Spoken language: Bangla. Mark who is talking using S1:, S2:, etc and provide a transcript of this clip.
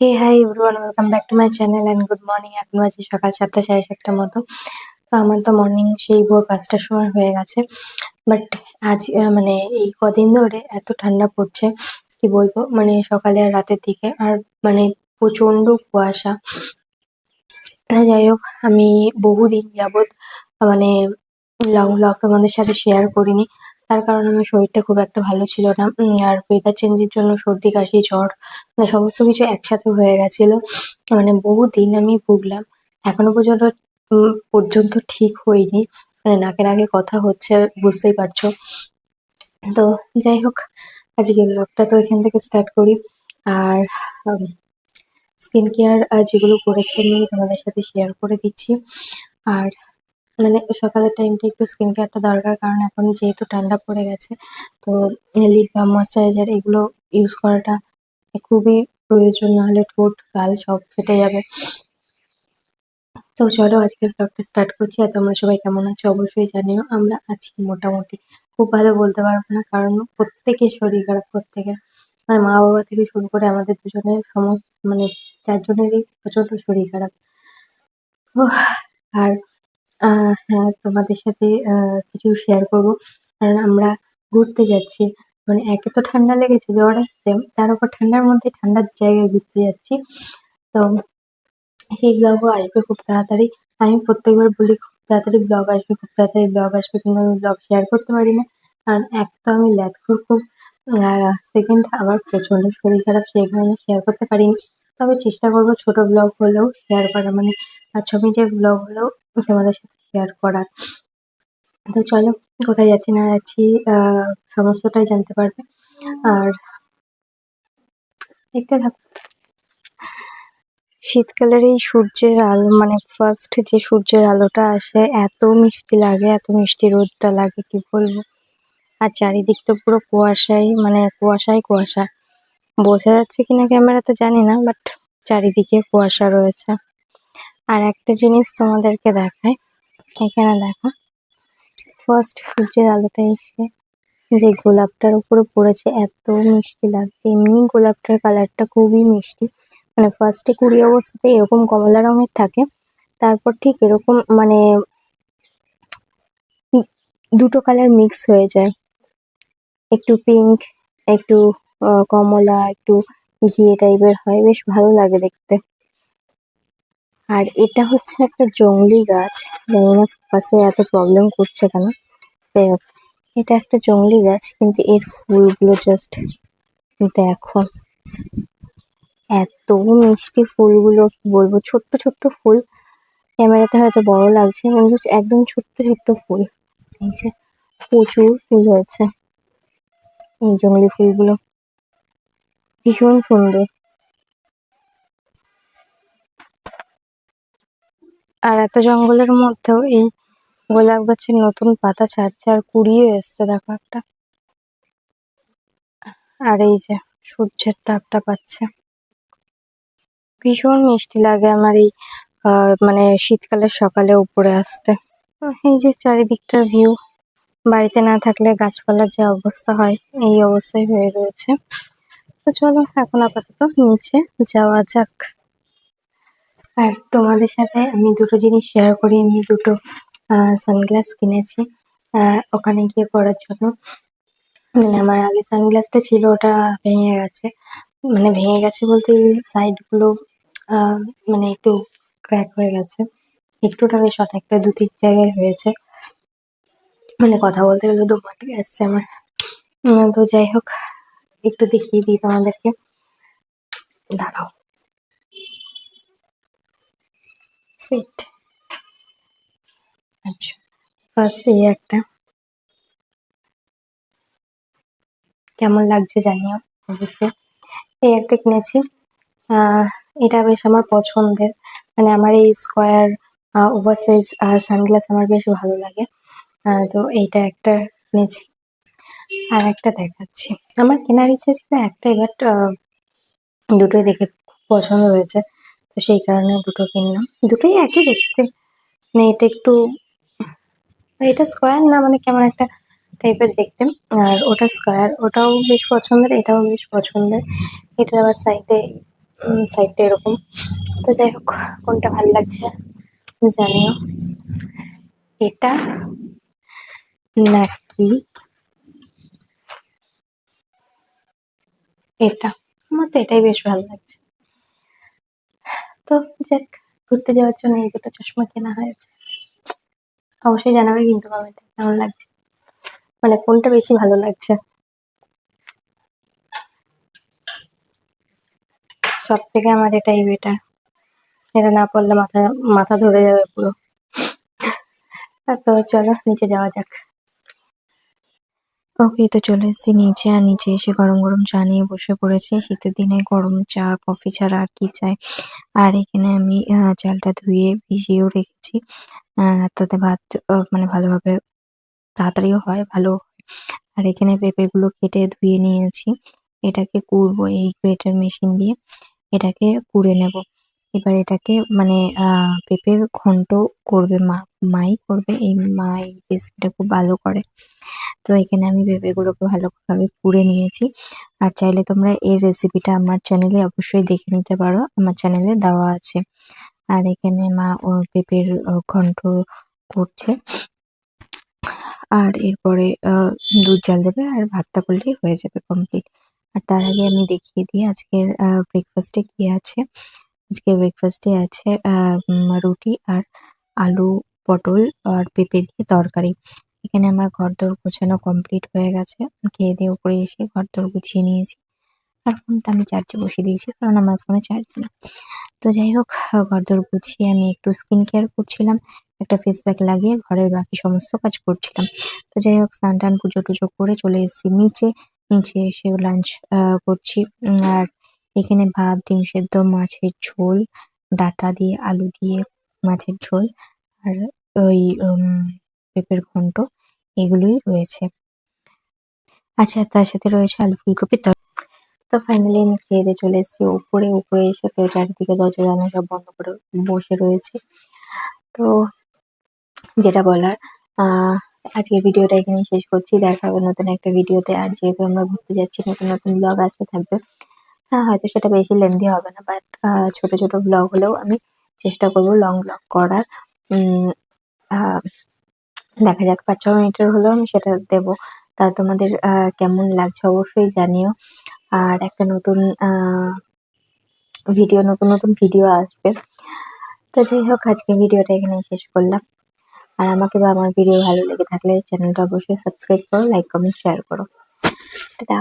S1: Hey hi everyone welcome back to my channel and good morning এখন বাজে সকাল সাতটা, সাড়ে সাতটার মতো। তো আমার তো মর্নিং সেই ভোর পাঁচটার সময় হয়ে গেছে। বাট আজ মানে এই কদিন ধরে এত ঠান্ডা পড়ছে, কি বলব? মানে সকালে আর রাতের দিকে আর মানে প্রচণ্ড কুয়াশা। যাই হোক, আমি বহুদিন যাবৎ মানে লং ব্লগ তোমাদের সাথে শেয়ার করিনি। তার কারণে আমার শরীরটা খুব একটা ভালো ছিল না। আর ওয়েদার চেঞ্জের জন্য সর্দি, কাশি, জ্বর মানে সমস্ত কিছু একসাথে হয়ে গেছিল। মানে বহুদিন আমি ভুগলাম। এখনও পর্যন্ত পর্যন্ত ঠিক হয়নি। মানে নাকের আগে কথা হচ্ছে, বুঝতেই পারছ। তো যাই হোক আজকে ব্লগটা তো এখান থেকে স্টার্ট করি। আর স্কিন কেয়ার যেগুলো করেছি আমি তোমাদের সাথে শেয়ার করে দিচ্ছি। আর মানে সকালের টাইমটা একটু স্কিন কেয়ারটা দরকার, কারণ এখন যেহেতু ঠান্ডা পড়ে গেছে, তো লিপ বা ময়শ্চারাইজার এগুলো ইউজ করাটা খুবই প্রয়োজন, নাহলে ঠোঁট, গাল সব ফেটে যাবে। তো চলো আজকের ব্লগটা স্টার্ট করছি, আর তোমরা সবাই কেমন আছো অবশ্যই জানিও। আমরা আছি মোটামুটি, খুব ভালো বলতে পারব না, কারণ প্রত্যেকের শরীর খারাপ, প্রত্যেকের। মানে মা বাবা থেকে শুরু করে আমাদের দুজনের সমস্ত মানে চারজনেরই প্রচণ্ড শরীর খারাপ। আর হ্যাঁ তোমাদের সাথে কিছু শেয়ার করব। কারণ আমরা ঘুরতে যাচ্ছি। মানে একে তো ঠান্ডা লেগেছে, জ্বর আসছে, তার উপর ঠান্ডার মধ্যে ঠান্ডার জায়গায় ঘুরতে যাচ্ছি। তো সেই ব্লগও আসবে খুব তাড়াতাড়ি। আমি প্রত্যেকবার বলি, খুব তাড়াতাড়ি ব্লগ আসবে, খুব তাড়াতাড়ি ব্লগ আসবে, কিন্তু আমি ব্লগ শেয়ার করতে পারি না। কারণ এক তো আমি ল্যাথখোর খুব, আর সেকেন্ড আবার প্রচণ্ড শরীর খারাপ, সেই কারণে শেয়ার করতে পারিনি। তবে চেষ্টা করব ছোট ব্লগ হলেও শেয়ার করা মানে পাঁচ, ছ মিনিটের ব্লগ হলেও তোমাদের সাথে শেয়ার করার। তো চলো, কোথায় যাচ্ছি, না যাচ্ছি সমস্তটাই জানতে পারবে। আর দেখতে থাকো। শীতকালের এই সূর্যের আলো মানে ফার্স্ট যে সূর্যের আলোটা আসে, এত মিষ্টি লাগে, এত মিষ্টি রোদটা লাগে, কি বলব? আর চারিদিক তো পুরো কুয়াশাই মানে কুয়াশাই কুয়াশা। বোঝা যাচ্ছে কিনা ক্যামেরাতে জানি না বাট চারিদিকে কুয়াশা রয়েছে। আর একটা জিনিস তোমাদেরকে দেখায় এখানে দেখো ফার্স্ট সূর্যের আলোটা এসে যে গোলাপটার উপরে পড়েছে, এত মিষ্টি লাগছে। এমনি গোলাপটার কালারটা খুবই মিষ্টি। মানে ফার্স্টে কুড়ি অবস্থাতে এরকম কমলা রঙের থাকে, তারপর ঠিক এরকম মানে দুটো কালার মিক্স হয়ে যায়। একটু পিঙ্ক একটু আহ, কমলা একটু ঘিয়ে টাইপের হয় বেশ ভালো লাগে দেখতে। আর এটা হচ্ছে একটা জংলি গাছ। জানি না পাশে এত প্রবলেম করছে কেন। এটা একটা জংলি গাছ কিন্তু এর ফুলগুলো জাস্ট দেখো। এত মিষ্টি ফুলগুলো কি বলব ছোট্ট ছোট্ট ফুল। ক্যামেরাতে হয়তো বড় লাগছে কিন্তু একদম ছোট্ট ছোট্ট ফুল। এই যে প্রচুর ফুল হয়েছে। এই জংলি ফুলগুলো। ভীষণ সুন্দর। আর এত জঙ্গলের মধ্যেও এই গোলাপ গাছের নতুন পাতা ছাড়ছে আর কুড়িয়ে এসছে, দেখো একটা। আর এই যে সূর্যের তাপটা পাচ্ছে। ভীষণ মিষ্টি লাগে আমার এই মানে শীতকালের সকালে উপরে আসতে। এই যে চারিদিকটার ভিউ, বাড়িতে না থাকলে গাছপালার যে অবস্থা হয়, এই অবস্থায় হয়ে রয়েছে। তো চলো এখন আপাতত নিচে যাওয়া যাক। আর তোমাদের সাথে আমি দুটো জিনিস শেয়ার করি। আমি দুটো সানগ্লাস কিনেছি। ওখানে গিয়ে পরার জন্য। মানে আমার আগে সানগ্লাসটা ছিল ওটা ভেঙে গেছে। মানে ভেঙে গেছে বলতে সাইডগুলো আহ, মানে একটু ক্র্যাক হয়ে গেছে। একটুটা বেশ অনেকটা দু তিন জায়গায় হয়েছে। মানে কথা বলতে গেলে দু মাটি আসছে আমার। তো যাই হোক একটু দেখিয়ে দিই তোমাদেরকে। দাঁড়াও। আচ্ছা ফার্স্ট এই একটা। কেমন লাগছে জানিও অবশ্যই। এই একটা কিনেছি। এটা বেশ আমার পছন্দের। মানে আমার এই স্কোয়ার ওভার সাইজ সানগ্লাস আমার বেশ ভালো লাগে। তো এইটা একটা কিনেছি। আর একটা দেখাচ্ছি। আমার কেনার ইচ্ছে ছিল একটাই বাট দুটোই দেখে খুব পছন্দ হয়েছে। তো সেই কারণে দুটো কিনলাম। দুটোই একই দেখতে। মানে এটা একটু এটা স্কোয়ার না মানে কেমন একটা টাইপের দেখতে। আর ওটা স্কোয়ার ওটাও বেশ পছন্দের, এটাও বেশ পছন্দের। এটার আবার সাইডে সাইডটা এরকম। তো যাই হোক, কোনটা ভালো লাগছে জানিও। এটা নাকি এটা। আমার তো এটাই বেশ ভালো লাগছে। তো যাক, ঘুরতে যাওয়ার জন্য এই দুটো চশমা কেনা হয়েছে। অবশ্যই জানাবে কিন্তু কমেন্টে কেমন লাগছে। মানে কোনটা বেশি ভালো লাগছে? সব থেকে আমার এটাই বেটার এটা না পড়লে মাথা মাথা ধরে যাবে পুরো। তো চলো, নিচে যাওয়া যাক। ওকে তো চলে এসেছি নিচে, আর নিচে এসে গরম গরম চা নিয়ে বসে পড়েছি। শীতের দিনে গরম চা, কফি ছাড়া আর কি চাই। আর এখানে আমি চালটা ধুয়ে ভিজিয়েও রেখেছি। তাতে ভাত মানে ভালোভাবে তাড়াতাড়িও হয় ভালো। আর এখানে পেঁপেগুলো কেটে ধুয়ে নিয়েছি। এটাকে কুড়বো এই গ্রেটার মেশিন দিয়ে। এটাকে কুড়ে নেব। এবার এটাকে মানে পেঁপের ঘন্ট করবে মা, মাই করবে। এই মা এই রেসিপিটা খুব ভালো করে। তো এখানে আমি পেঁপেগুলোকে ভালোভাবে পুড়ে নিয়েছি। আর চাইলে তোমরা এই রেসিপিটা আমার চ্যানেলে অবশ্যই দেখে নিতে পারো। আমার চ্যানেলে দেওয়া আছে। আর এখানে মা পেঁপের ঘন্ট করছে। আর এরপরে দুধ জাল দেবে আর ভাতটা করলেই হয়ে যাবে কমপ্লিট আর তার আগে আমি দেখিয়ে দিই আজকের ব্রেকফাস্টে কি আছে। আজকে ব্রেকফাস্টে আছে রুটি আর আলু পটল আর পেঁপে দিয়ে তরকারি। এখানে আমার ঘর ঘরদোর গোছানো কমপ্লিট হয়ে গেছে। খেয়ে দিয়ে উপরে এসে ঘরদোর গুছিয়ে নিয়েছি। আর ফোনটা আমি চার্জে বসিয়ে দিয়েছি কারণ আমার ফোনে চার্জ নেই। তো যাই হোক ঘর ঘরদোর গুছিয়ে আমি একটু স্কিন কেয়ার করছিলাম একটা ফেস প্যাক লাগিয়ে ঘরের বাকি সমস্ত কাজ করছিলাম। তো যাই হোক স্নান টান পুজো টুজো করে চলে এসেছি নিচে। নিচে এসে লাঞ্চ করছি। উম, আর এখানে ভাত ডিম সেদ্ধ মাছের ঝোল ডাটা দিয়ে আলু দিয়ে মাছের ঝোল। আর ওই উম, পেঁপের ঘন্ট এগুলোই রয়েছে। আচ্ছা তার সাথে রয়েছে আলু ফুলকপির তরকারি তো ফাইনালি আমি খেয়ে দিয়ে চলে এসেছি উপরে উপরে এসে তো চারিদিকে দরজা, জানলা সব বন্ধ করে বসে রয়েছে। তো যেটা বলার, আহ, আজকের ভিডিওটা এখানেই শেষ করছি। দেখা হবে নতুন একটা ভিডিওতে। আর যেহেতু আমরা ঘুরতে যাচ্ছি, নতুন নতুন ব্লগ আসতে থাকবে হ্যাঁ হয়তো সেটা বেশি লেন্দি হবে না বাট ছোট ছোট ব্লগ হলেও আমি চেষ্টা করব লং ব্লগ করার। দেখা যাক, পাঁচ, ছ মিনিটের হলেও আমি সেটা দেব। তা তোমাদের কেমন লাগছে অবশ্যই জানিও। আর একটা নতুন ভিডিও, নতুন নতুন ভিডিও আসবে। তো যাই হোক আজকে ভিডিওটা এখানে শেষ করলাম। আর আমাকে বা আমার ভিডিও ভালো লেগে থাকলে চ্যানেলটা অবশ্যই সাবস্ক্রাইব করো, লাইক, কমেন্ট, শেয়ার করো। টাটা!